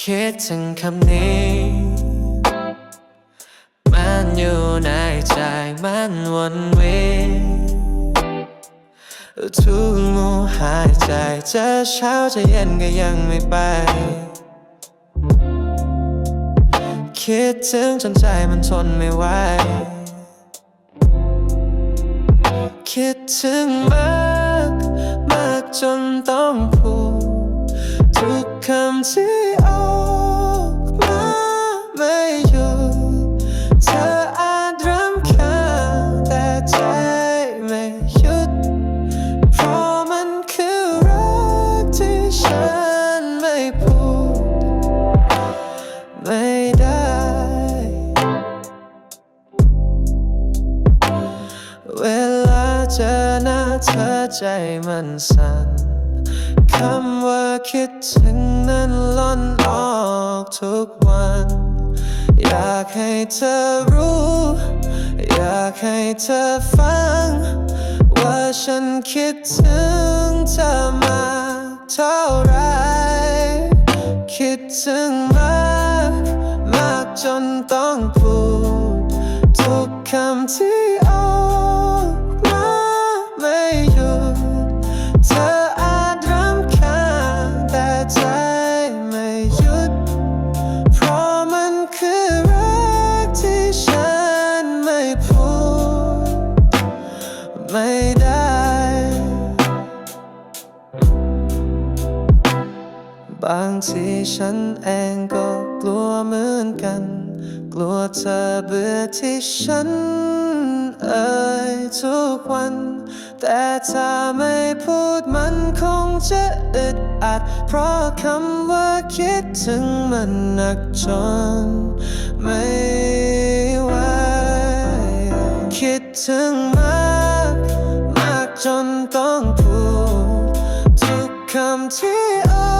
คิดถึงคำนี้ มันอยู่ในใจมันวนเวียนทุกมูหายใจจะเช้าจะเย็นก็ยังไม่ไป คิดถึงจนใจมันทนไม่ไหวคิดถึงมาก มากจนต้องพูด ทุกคำที่ออกมาไม่หยุดเธออาจรำคาญแต่ใจไม่หยุด เพราะมันคือรักที่ฉันไม่พูดไม่ได้ เวลาเจอหน้าเธอใจมันสั่น คำว่าคิดถึงนั้นล้นออกทุกวัน อยากให้เธอรู้ อยากให้เธอฟัง ว่าฉันคิดถึงเธอมาเท่าไร คิดถึงมาก มากจนต้องพูด ทุกคำที่างทีฉันเองก็กลัวเหมือนกัน กลัวเธอเบื่อที่ฉันเอ่ยทุกวัน แต่ถ้าไม่พูดมันคงจะอึดอัด เพราะคำว่าคิดถึงมันหนักจนไม่ไหวคิดถึงมากมากจนต้องพูด ทุกคำที่ออกมาไม่หยุ